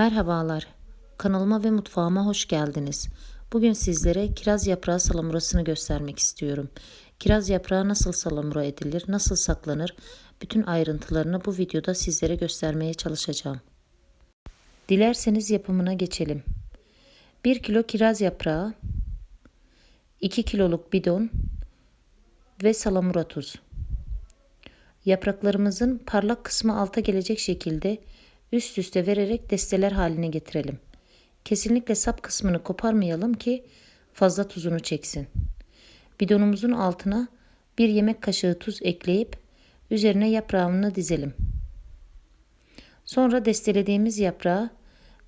Merhabalar, kanalıma ve mutfağıma hoş geldiniz. Bugün sizlere kiraz yaprağı salamurasını göstermek istiyorum. Kiraz yaprağı nasıl salamura edilir, nasıl saklanır, bütün ayrıntılarını bu videoda sizlere göstermeye çalışacağım. Dilerseniz yapımına geçelim. 1 kilo kiraz yaprağı, 2 kiloluk bidon ve salamura tuz. Yapraklarımızın parlak kısmı alta gelecek şekilde üst üste vererek desteler haline getirelim. Kesinlikle sap kısmını koparmayalım ki fazla tuzunu çeksin. Bidonumuzun altına bir yemek kaşığı tuz ekleyip üzerine yaprağını dizelim. Sonra destelediğimiz yaprağı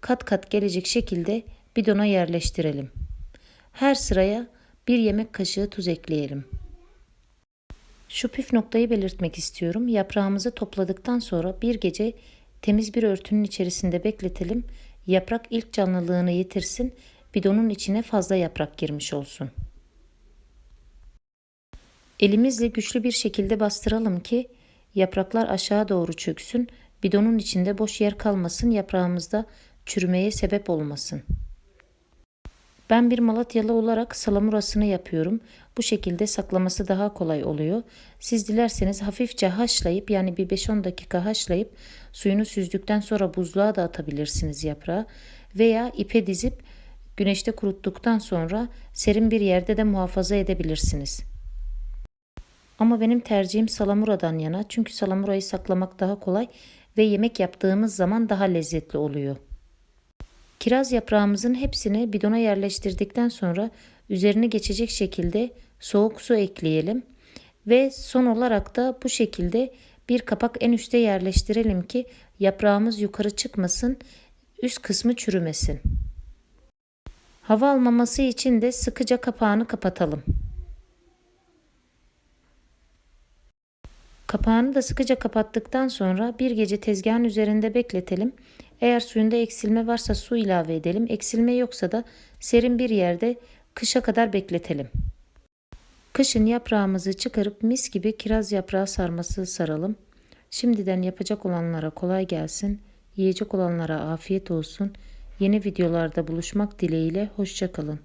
kat kat gelecek şekilde bidona yerleştirelim. Her sıraya bir yemek kaşığı tuz ekleyelim. Şu püf noktayı belirtmek istiyorum. Yaprağımızı topladıktan sonra bir gece temiz bir örtünün içerisinde bekletelim. Yaprak ilk canlılığını yitirsin. Bidonun içine fazla yaprak girmiş olsun. Elimizle güçlü bir şekilde bastıralım ki yapraklar aşağı doğru çöksün. Bidonun içinde boş yer kalmasın. Yaprağımızda çürümeye sebep olmasın. Ben bir Malatyalı olarak salamurasını yapıyorum. Bu şekilde saklaması daha kolay oluyor. Siz dilerseniz hafifçe haşlayıp yani bir 5-10 dakika haşlayıp suyunu süzdükten sonra buzluğa da atabilirsiniz yaprağı. Veya ipe dizip güneşte kuruttuktan sonra serin bir yerde de muhafaza edebilirsiniz. Ama benim tercihim salamuradan yana çünkü salamurayı saklamak daha kolay ve yemek yaptığımız zaman daha lezzetli oluyor. Kiraz yaprağımızın hepsini bidona yerleştirdikten sonra üzerine geçecek şekilde soğuk su ekleyelim. Ve son olarak da bu şekilde bir kapak en üste yerleştirelim ki yaprağımız yukarı çıkmasın, üst kısmı çürümesin. Hava almaması için de sıkıca kapağını kapatalım. Kapağını da sıkıca kapattıktan sonra bir gece tezgahın üzerinde bekletelim. Eğer suyunda eksilme varsa su ilave edelim. Eksilme yoksa da serin bir yerde kışa kadar bekletelim. Kışın yaprağımızı çıkarıp mis gibi kiraz yaprağı sarması saralım. Şimdiden yapacak olanlara kolay gelsin. Yiyecek olanlara afiyet olsun. Yeni videolarda buluşmak dileğiyle hoşçakalın.